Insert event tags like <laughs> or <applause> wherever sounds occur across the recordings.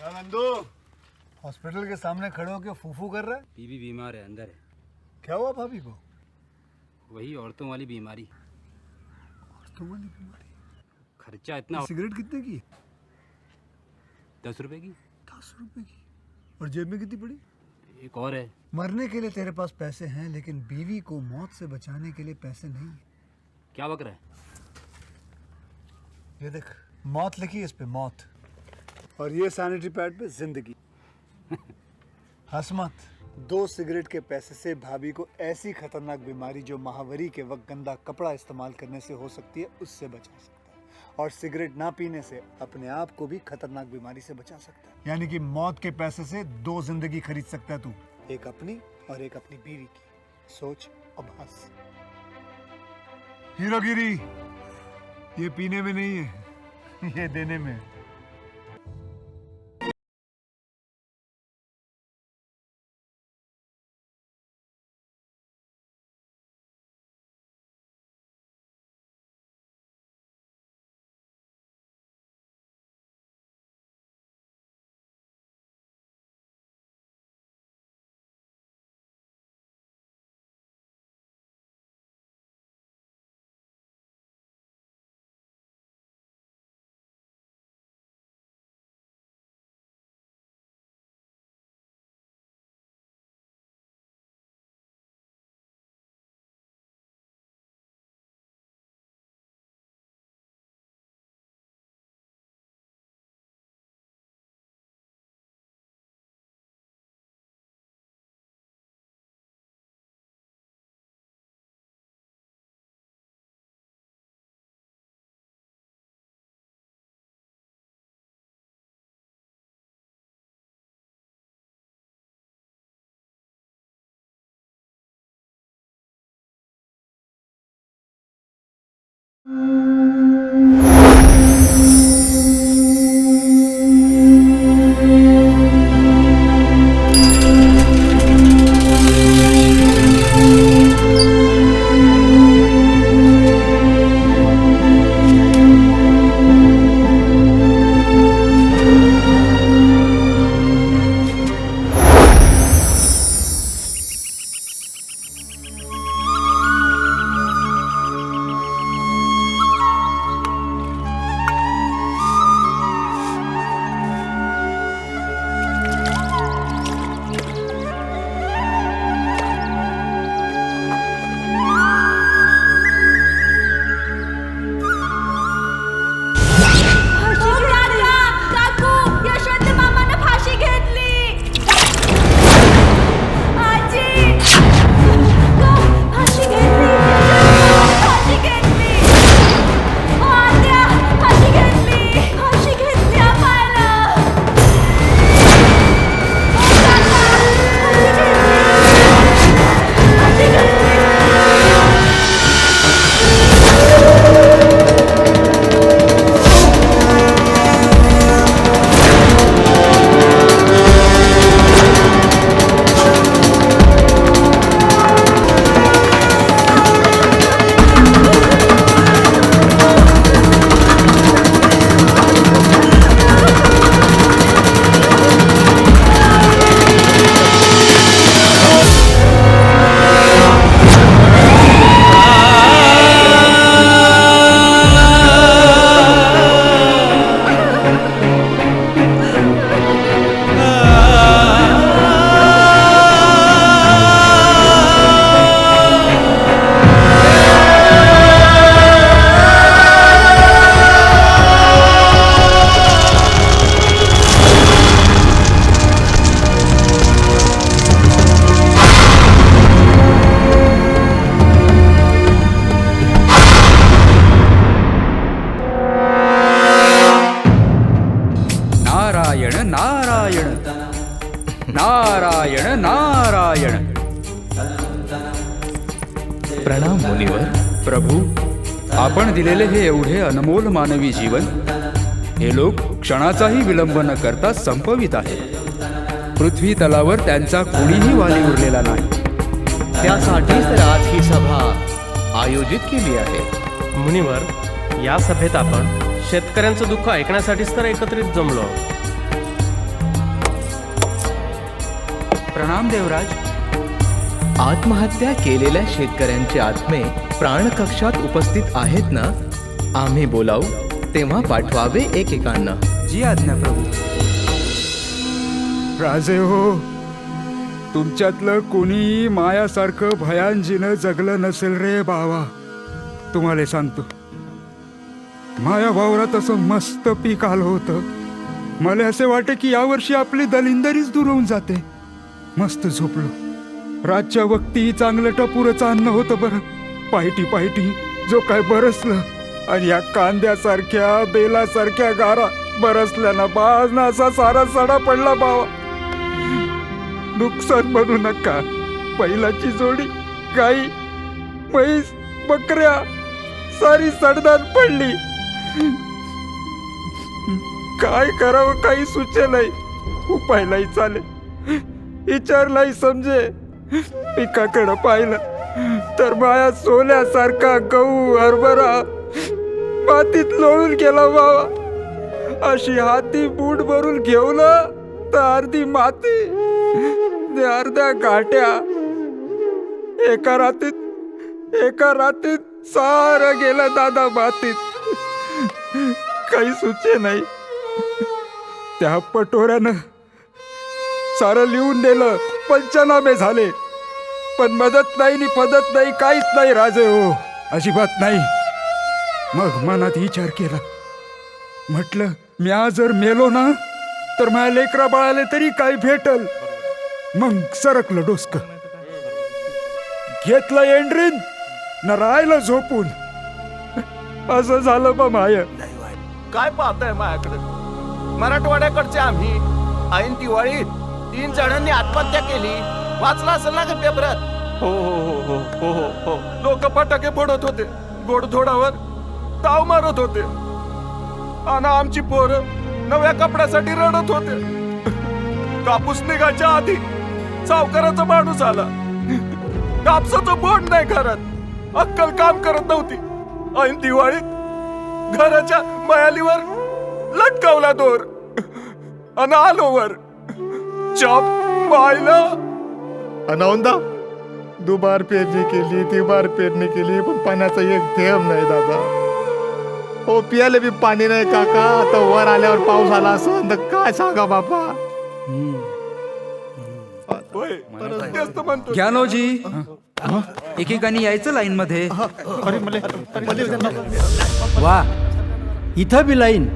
Nandu. Hospital के सामने खड़े होकर फूफू कर रहा है? बीबी बीमार है अंदर है। क्या हुआ भाभी को? वही औरतों वाली बीमारी। तुम्हारी बीमारी? खर्चा इतना सिगरेट कितने की? दस रुपए की। दस रुपए की। और जेब में कितनी पड़ी? एक और है। मरने के लिए तेरे पास पैसे हैं लेकिन बीवी को मौत से बचाने के लिए पैसे नहीं है। क्या बक रहा है? ये देख मौत लिखी है इस पे मौत। और ये सैनिटरी पैड पे ज़िंदगी। हंस मत दो सिगरेट के पैसे से भाभी को ऐसी खतरनाक बीमारी जो महावरी के वक्त गंदा कपड़ा इस्तेमाल करने से हो सकती है उससे बचा सकता है। और सिगरेट ना पीने से अपने आप को भी खतरनाक बीमारी से बचा सकता है। यानी कि मौत के पैसे से दो ज़िंदगी खरीद सकता है तू। एक अपनी और एक अपनी बीवी की। सोच अब हंस हीरोगिरी ये पीने में नहीं है <laughs> ये देने में है। हो प्रभू आपण दिलेले हे एवढे अनमोल मानवी जीवन हे लोक क्षणाचाही विलंब न करता संपवित आहे पृथ्वी तलावर त्यांचा कोणीही वाली उरलेला नाही. त्यासाठीच आज ही सभा आयोजित केली आहे. मुनिवर या सभेत आपण शेतकऱ्यांचं दुःख ऐकण्यासाठीच तर एकत्रित जमलो. प्रणाम देवराज. आत्महत्या केलेल्या शेतकऱ्यांचे आत्मे प्राणकक्षात उपस्थित आहेत ना? आम्ही बोलावू तेव्हा पाठवावे एकेकांना. जी आज्ञा प्रभू. राजे हो तुमच्यातलं कोणी मायासारखं भयांजीनं जगलं नसेल रे बावा. तुम्हाला सांगतो. माया वावरात असं मस्त पीक आलं होतं. मला असे वाटे की यावर्षी आपली दलिंदरीच दूर होऊन जाते. मस्त झोपलो. रातच्या वक्ती चांगलं टपुरचं अन्न होतं बरं. पायटी पायटी जो काय बरसलं आणि या कांद्यासारख्या बेलासारख्या गारा बरसल्यानं बाज ना असा सारा सडा पडला बावा. नुकसान बनू नका. बैलाची जोडी गाई म्हैस बकऱ्या सारी सडदान पडली. काय करावं काही सुचे नाही. उपाय नाही चाले विचारलाही समजे. पिकाकडं पाहिलं तर माया सोल्यासारखा गहू हरभरा मातीत लोळून गेला बाबा. अशी हाती बूट भरून घेवलं तर अर्धी माती अर्ध्या गाठ्या एका रात्रीत एका रात्रीत सारं गेलं दादा मातीत. काही सुचे नाही. त्या पटोऱ्यानं सारं लिहून दिलं. पंचनामे झाले. पण मदत नाही नि पदत नाही काहीच नाही राजे हो. अजिबात नाही. मग मनात विचार केला. म्हटलं आज जर मेलो ना तर माझ्या लेकरा बाळाले तरी काय भेटल? मग सरकलं डोसक. घेतलं एंड्रीन न राहिलं झोपून. असं झालं बा माय. काय पाहताय माझ्याकडे मराठवाड्याकडचे आम्ही ऐन दिवाळीत तीन जणांनी आत्महत्या केली. वाचला असेल ना का पेपरात? हो हो हो हो हो हो लोक फटाके फोडत होते. गोडधोडावर ताव मारत होते. आणि आमची पोरं नव्या कपड्यासाठी रडत होते. कापूस निघायच्या आधी सावकाराचा माणूस आला. कापसाचं बोट नाही घरात. अक्कल काम करत नव्हती. ऐन दिवाळीत घराच्या मयालीवर लटकावला दोर. अन आलो वर चॉप पाहिलं अनौंदा दुबार पेरणी केली तिबार पेरणी केली पण पाण्याचा एक थेंब नाही दादा. हो पियाले बी पाणी नाही काका. आता वर आल्यावर पाऊस आला असं तर काय सांगा बापा म्हणतो ज्ञानोजी एकेकाने यायचं लाईन मध्ये वा. इथं बी लाईन.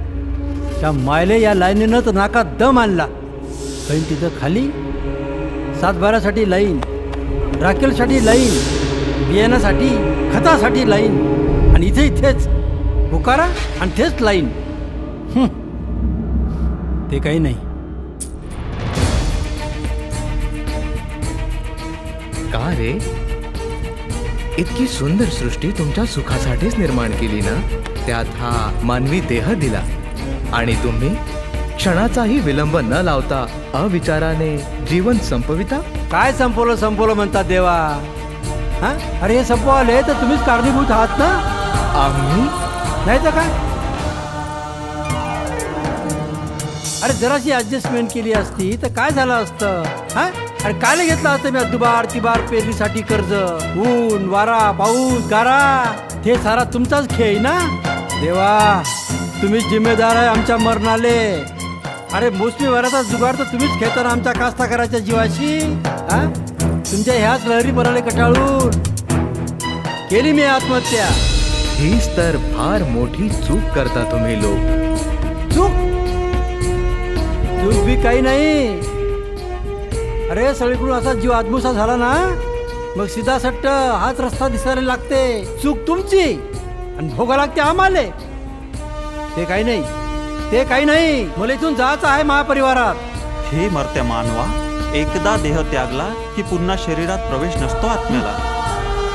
त्या मायले या लाईनीनं तर नाकात दम आणला. पण तिथं खाली सातबारासाठी लाईन राखेलसाठी लाईन बियाण्यासाठी खतासाठी लाईन आणि इथे इथेच पुकारा आणि तेच लाईन. ते काही नाही. का रे? इतकी सुंदर सृष्टी तुमच्या सुखासाठीच निर्माण केली ना? त्यात हा मानवी देह दिला. आणि तुम्ही? क्षणाचाही विलंब न लावता अविचाराने जीवन संपविता? काय संपवलं संपवलं म्हणतात देवा? हा? अरे हे संपवाले तर तुम्हीच कारणीभूत आहात ना? आम्ही? नाही तर काय? अरे जराशी ऍडजस्टमेंट केली असती तर काय झालं असतं? हा? अरे काय घेतलं असतं मी दुबार तिबार पेरणीसाठी कर्ज? ऊन वारा पाऊस गारा? हे सारा तुमचाच खेळ ना? देवा तुम्हीच जिम्मेदार आहे आमच्या मरणाले. अरे मोसमी वराचा जुगार तर तुम्हीच खेळताना आमच्या कास्ताकाराच्या जीवाशी हा? तुमच्या ह्याच लहरी पराले कटाळून. केली मी आत्महत्या. हीच तर फार मोठी चूक करता तुम्ही लोक. चूक? चूक बी काही नाही. अरे सगळीकडून असा जीव आदमुसा झाला ना मग सीधा सट्ट हाच रस्ता दिसायला लागते. चूक तुमची. आणि भोगा लागते आम्हाले. ते काही नाही. ते काही नाही. मला इथून जायचं आहे महापरिवारात. हे मर्त्या मानवा एकदा देह त्यागला की पुन्हा शरीरात प्रवेश नसतो आत्म्याला.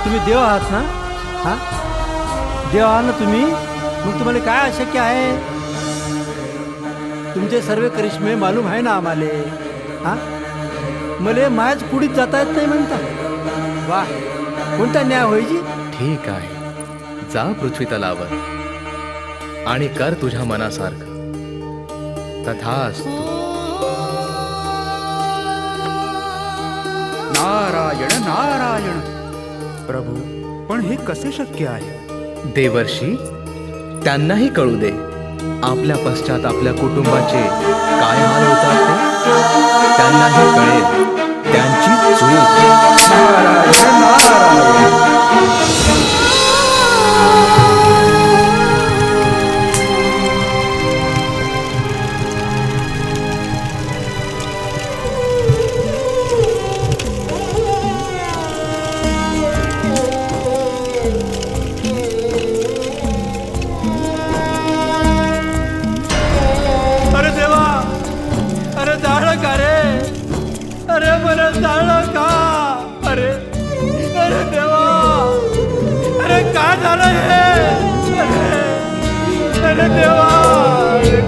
तुम्ही देव आहात ना? हा? देव आहात ना तुम्ही? मग तुम्हाला काय अशक्य आहे? तुमचे सर्व करिश्मे मालूम आहे ना आम्हाले. हा? मले मायाच पुढीत जाता येत नाही म्हणता. वा कोणता न्याय होईजी ठीक आहे. जा पृथ्वी तलावर आणि कर तुझ्या मनासारखं. तथास्तु नारायण नारायण. प्रभू पण हे कसे शक्य आहे? देवर्षी त्यांनाही कळू दे. आपल्या पश्चात आपल्या कुटुंबाचे काय हाल होतात त्यांनाही कळेल. त्यांची चूक. काय झालं हे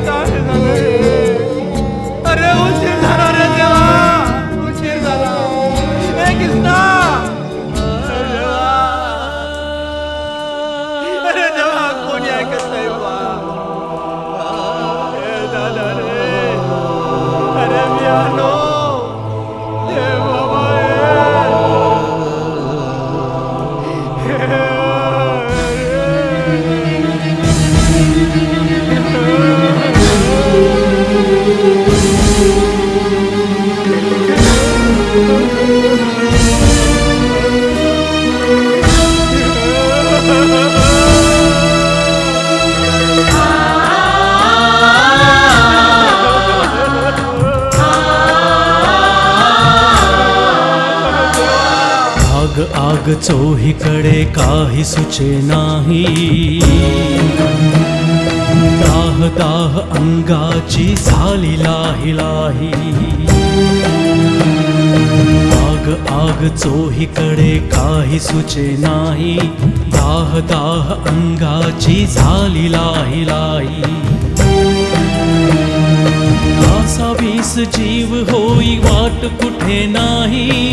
चोहीकडे काही सुचे नाही. दाह दाह अंगाची झाली लाही लाही. आग आग चोहीकडे काही सुचे नाही. दाह दाह अंगाची झाली लाही लाही. असा वीस जीव होई वाट कुठे नाही.